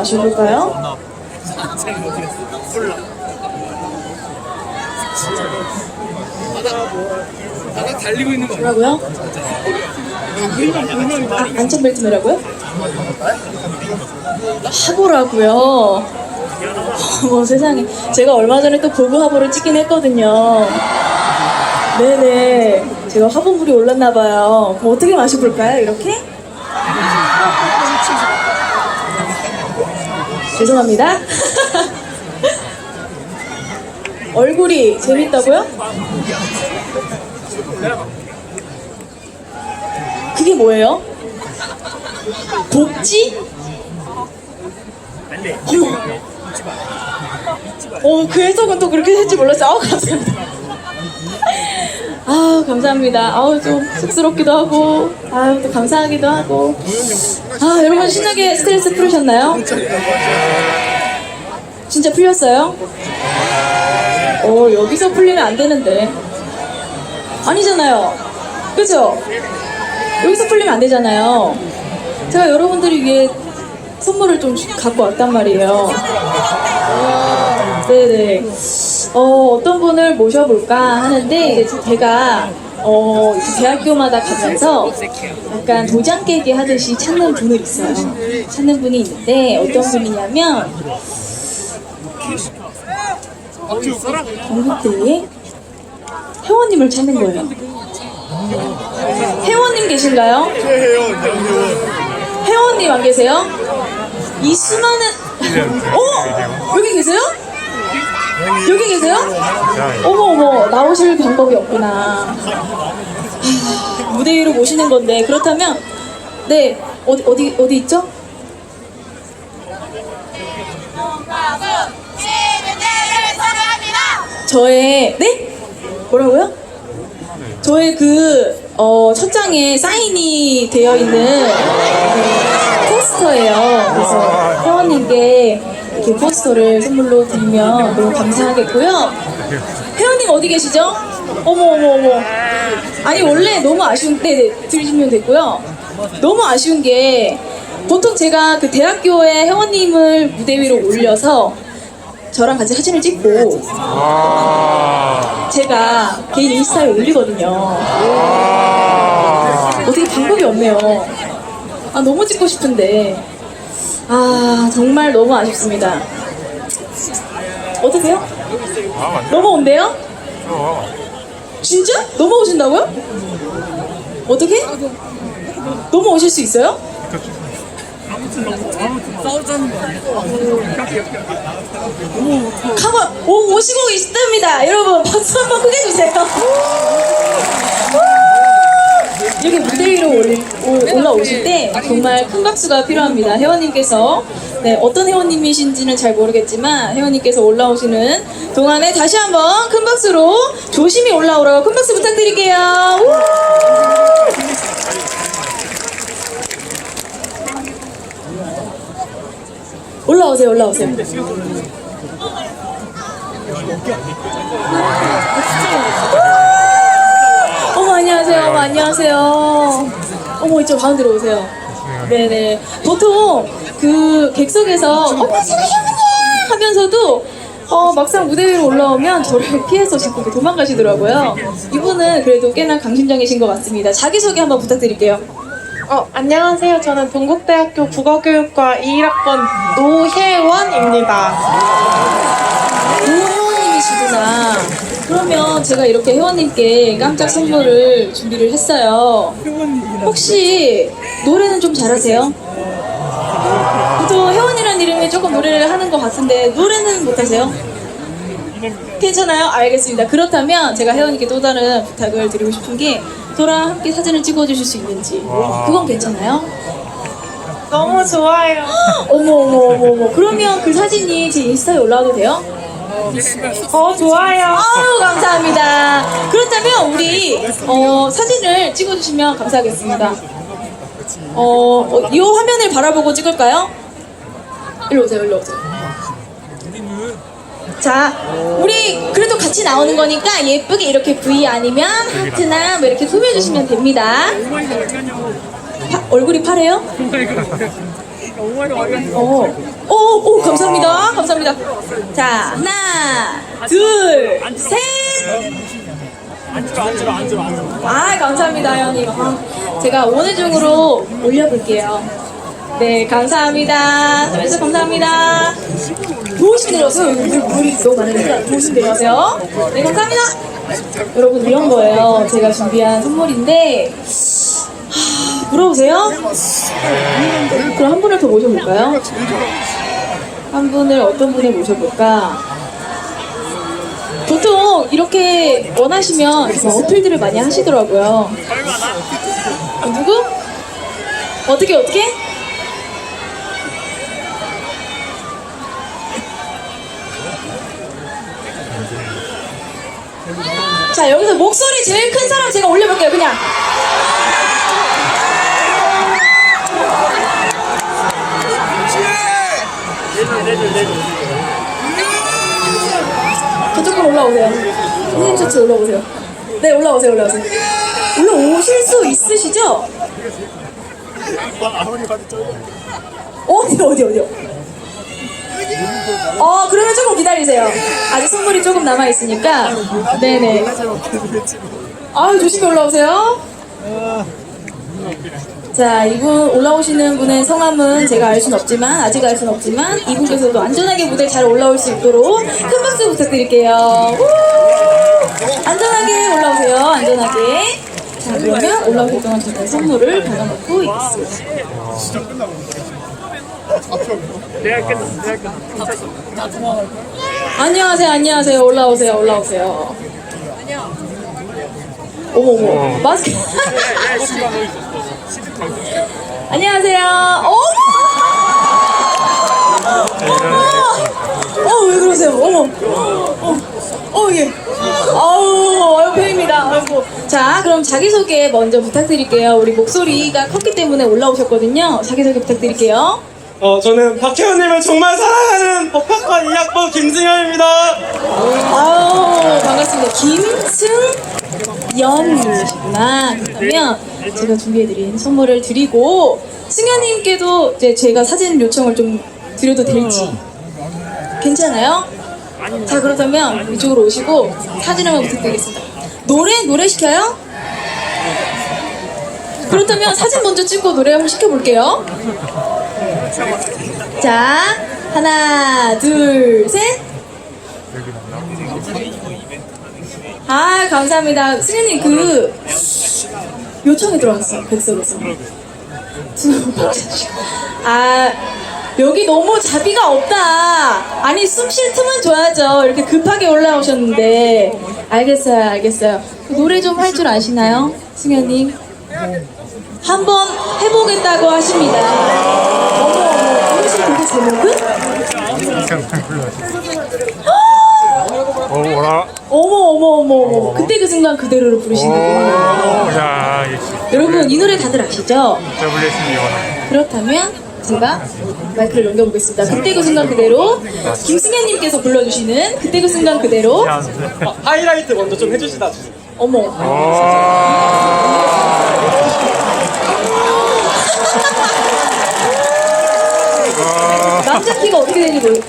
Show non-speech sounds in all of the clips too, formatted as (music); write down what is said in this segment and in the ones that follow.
마셔볼까요? 나가 달리고 있는 거 뭐라고요? 아, 안전벨트매라고요? 하보라고요. 어, 세상에. 제가 얼마 전에 또 보고 하보를 찍긴 했거든요. 네네. 제가 화분물이 올랐나 봐요. 그럼 어떻게 마셔볼까요? 이렇게? 죄송합니다. 얼굴이 재밌다고요? 그게 뭐예요? 복지? 어, 그 해석은 또 그렇게 될지 몰랐어요. 아우, 감사합니다. 아우, 감사합니다. 아우, 좀 쑥스럽기도 하고, 아우, 또 감사하기도 하고. 아, 여러분 신나게 스트레스 풀으셨나요? 진짜 풀렸어요? 어, 여기서 풀리면 안 되는데. 아니잖아요. 그죠? 여기서 풀리면 안 되잖아요. 제가 여러분들이 위해 선물을 좀 갖고 왔단 말이에요. 네네. 어, 어떤 분을 모셔볼까 하는데, 이제 제가, 어, 대학교마다 가면서 약간 도장 깨기 하듯이 찾는 분을 있어요. 찾는 분이 있는데, 어떤 분이냐면, 전국대에 회원님을 찾는 거예요. 회원님 계신가요? 회원님 안 계세요? 이 수많은 어? 여기 계세요? 여기 계세요? 어머 어머 나오실 방법이 없구나 하, 무대 위로 모시는 건데 그렇다면 네 어디 어디 어디 있죠? 저의 네? 뭐라고요? 저의 그, 어, 첫 장에 사인이 되어 있는 네, 포스터예요. 그래서 회원님께 이렇게 포스터를 선물로 드리면 너무 감사하겠고요. 회원님 어디 계시죠? 어머, 어머, 어머. 아니, 원래 너무 아쉬운, 네네, 들으시면 됐고요. 너무 아쉬운 게, 보통 제가 그 대학교에 회원님을 무대 위로 올려서 저랑 같이 사진을 찍고 제가 개인 인스타에 올리거든요. 어떻게 방법이 없네요. 아, 너무 찍고 싶은데. 아, 정말 너무 아쉽습니다. 어떠세요? 넘어온대요? 진짜? 넘어오신다고요? 어떻게? 넘어오실 수 있어요? 싸우자는 거 아니야? 가만 오, 오시고 있답니다. 여러분 박수 한번 크게 주세요. 이렇게 무대 위로 오- 올라오실 때 정말 큰 박수가 필요합니다. 회원님께서 네, 어떤 회원님이신지는 잘 모르겠지만 회원님께서 올라오시는 동안에 다시 한번 큰 박수로 조심히 올라오라고 큰 박수 부탁드릴게요. 우! 올라오세요, 올라오세요. 안녕하세요. 어머 안녕하세요. 어머 이쪽 가운데로 오세요. 네네. 보통 그 객석에서 어머 사랑해요 하면서도 어, 막상 무대 위로 올라오면 저를 (laughs) 피해서 자꾸 이렇게 도망가시더라고요. 이분은 그래도 꽤나 강심장이신 것 같습니다. 자기소개 한번 부탁드릴게요. 어, 안녕하세요. 저는 동국대학교 국어교육과 2학번 노혜원입니다. 오 회원님이시구나. 그러면 제가 이렇게 회원님께 깜짝 선물을 준비를 했어요. 혹시 노래는 좀 잘하세요? 보통 회원이라는 이름이 조금 노래를 하는 것 같은데 노래는 못하세요? 괜찮아요? 알겠습니다. 그렇다면 제가 회원님께 또 다른 부탁을 드리고 싶은 게 저랑 함께 사진을 찍어주실 수 있는지 그건 괜찮아요? 너무 좋아요. (gasps) 어머 어머 어머 어머 그러면 그 사진이 제 인스타에 올라와도 돼요? 어, 좋아요. 아유 감사합니다. 그렇다면 우리 어, 사진을 찍어주시면 감사하겠습니다. 어, 어, 이 화면을 바라보고 찍을까요? 일로 오세요, 일로 오세요. 자, 우리 그래도 같이 나오는 거니까 예쁘게 이렇게 V 아니면 하트나 뭐 이렇게 꾸며주시면 됩니다. 파- 얼굴이 파래요? 어, 오, 오, 감사합니다. 감사합니다. 자, 하나, 둘, 셋. 아, 감사합니다, 형님. 아, 제가 오늘 중으로 올려볼게요. 네, 감사합니다. 서비스 감사합니다. 도우심 내려오세요. 물이 너무 많으니까 도우심 내려오세요. 네, 감사합니다. 여러분, 이런 거예요. 제가 준비한 선물인데, 하, 물어보세요. 그럼 한 분을 더 모셔볼까요? 한 분을 어떤 분을 모셔볼까? 보통 이렇게 원하시면 뭐 어필들을 많이 하시더라고요. 어, 누구? 어떻게 어떻게? 자 여기서 목소리 제일 큰 사람 제가 올려볼게요 그냥 저쪽으로 올라오세요. 선생님 셔츠 올라오세요. 네, 올라오세요, 올라오세요. 올라오실 수 있으시죠? 어디, 어디, 어디요? 어, 그러면 조금 기다리세요. 아직 선물이 조금 남아있으니까. 네네. 아유, 조심히 올라오세요. 자, 이분 올라오시는 분의 성함은 제가 알 수는 없지만 아직 알 수는 없지만 이분께서도 안전하게 무대 잘 올라올 수 있도록 큰 박수 부탁드릴게요. 우! 안전하게 올라오세요. 안전하게. 자, 그러면 올라오실 동안 제가 선물을 받아놓고 있겠습니다. 안녕하세요, 안녕하세요. 올라오세요, 올라오세요. 어머, 어머, 마스크. 안녕하세요. 어머! 어머! 어, 왜 그러세요? 어머. 어, 어, 예. 아우, 아유, 팬입니다. 아이고. 자, 그럼 자기소개 먼저 부탁드릴게요. 우리 목소리가 컸기 때문에 올라오셨거든요. 자기소개 부탁드릴게요. 어, 저는 박혜원님을 정말 사랑하는 법학과 2학번 김승현입니다. 아우, 반갑습니다. 김승 연이시구나. 그러면 제가 준비해드린 선물을 드리고, 승현님께도 이제 제가 사진 요청을 좀 드려도 될지. 괜찮아요? 자, 그렇다면 이쪽으로 오시고 사진 한번 부탁드리겠습니다. 노래? 노래 시켜요? 그렇다면 사진 먼저 찍고 노래 한번 시켜볼게요. 자, 하나, 둘, 셋. 아, 감사합니다. 승현님, 그, 요청이 들어왔어요. 백석에서. 아, 여기 너무 자비가 없다. 아니, 숨 쉴 틈은 줘야죠. 이렇게 급하게 올라오셨는데. 알겠어요, 알겠어요. 노래 좀 할 줄 아시나요? 승현님? 한번 해보겠다고 하십니다. 어머, 어머, 부르신 곡의 제목은? 어, 뭐라? 어머, 어머, 어머, 어머. 그때 그 순간 그대로를 부르시는 거군요. 야, 역시. 여러분, 이 노래 다들 아시죠? WS님 이거는. 그렇다면 제가 마이크를 넘겨보겠습니다. 그때 그 순간 그대로 김승현님께서 불러주시는 그때 그 순간 그대로 어, 하이라이트 먼저 좀 해주시다. 어머 남자 키가 어떻게 되는지 모르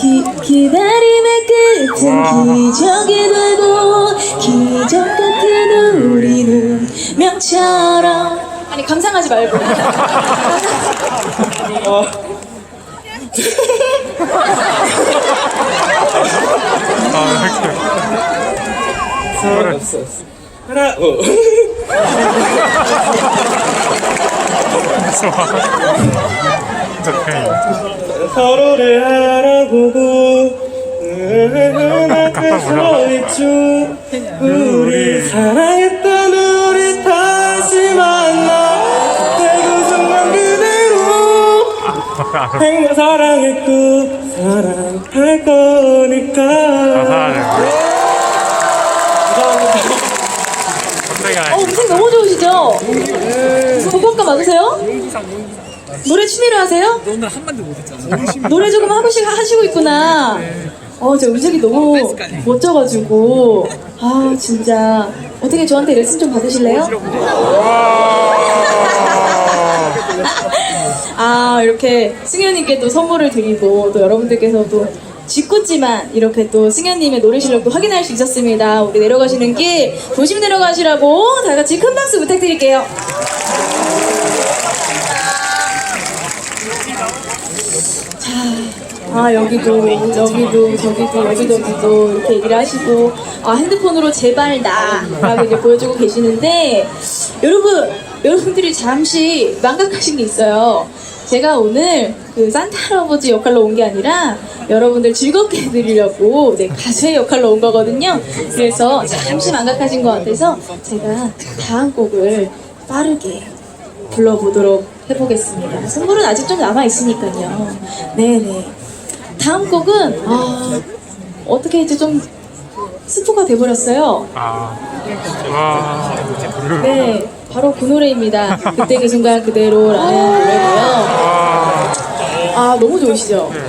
기, 기다림의 끝은 기적이 되고 기적 같은 우리 운명처럼 아니 감상하지 말고. 하나, 어. (laughs) 진짜 팬이. 서로를 알아보고 늘 앞에 서 있죠. 우리 사랑했던 우리 다시 만나. 내그 순간 그대로 행복 사랑했고 사랑할 거니까. 어, 음색 너무 좋으시죠? 국악과 맞으세요? 노래 취미로 하세요? 오늘 한 번도 못했잖아. 노래 조금 하고씩 하시고 있구나. 어, 저 음색이 너무 멋져가지고. 아, 진짜. 어떻게 저한테 레슨 좀 받으실래요? 아, 이렇게 승현님께 또 선물을 드리고, 또 여러분들께서도 짓궂지만 이렇게 또 승현님의 노래 실력도 확인할 수 있었습니다. 우리 내려가시는 길 조심 내려가시라고 다 같이 큰 박수 부탁드릴게요. 아 여기도 여기도 저기도 여기도 여기도 이렇게 얘기를 하시고 아 핸드폰으로 제발 나라고 이제 보여주고 계시는데 여러분 여러분들이 잠시 망각하신 게 있어요. 제가 오늘 그 산타 할아버지 역할로 온 게 아니라 여러분들 즐겁게 해드리려고 네, 가수의 역할로 온 거거든요. 그래서 잠시 망각하신 것 같아서 제가 다음 곡을 빠르게 불러보도록 해보겠습니다. 선물은 아직 좀 남아 있으니까요. 네네. 다음 곡은 아, 어떻게 이제 좀 스포가 돼버렸어요. 아, 와, 블루. 네, 바로 그 노래입니다. 그때 그 순간 그대로라는 노래고요. 와, 아 너무 좋으시죠? 네,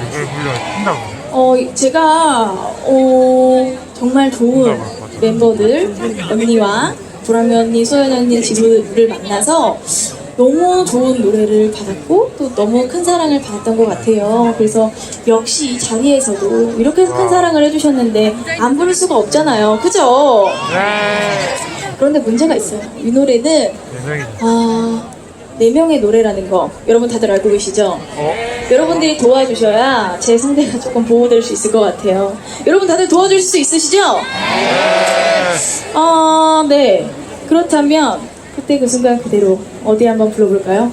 한다고. 어 제가 어 정말 좋은 멤버들 언니와 보람이 언니, 소연 언니 지도를 만나서 너무 좋은 노래를 받았고 또 너무 큰 사랑을 받았던 것 같아요. 그래서 역시 이 자리에서도 이렇게 큰 사랑을 해주셨는데 안 부를 수가 없잖아요. 그죠? 네. 그런데 문제가 있어요. 이 노래는. 아, 네 명의 노래라는 거 여러분 다들 알고 계시죠? 어? 여러분들이 도와주셔야 제 상대가 조금 보호될 수 있을 것 같아요. 여러분 다들 도와주실 수 있으시죠? 아, 네. 그렇다면 그때 그 순간 그대로 어디 한번 불러볼까요?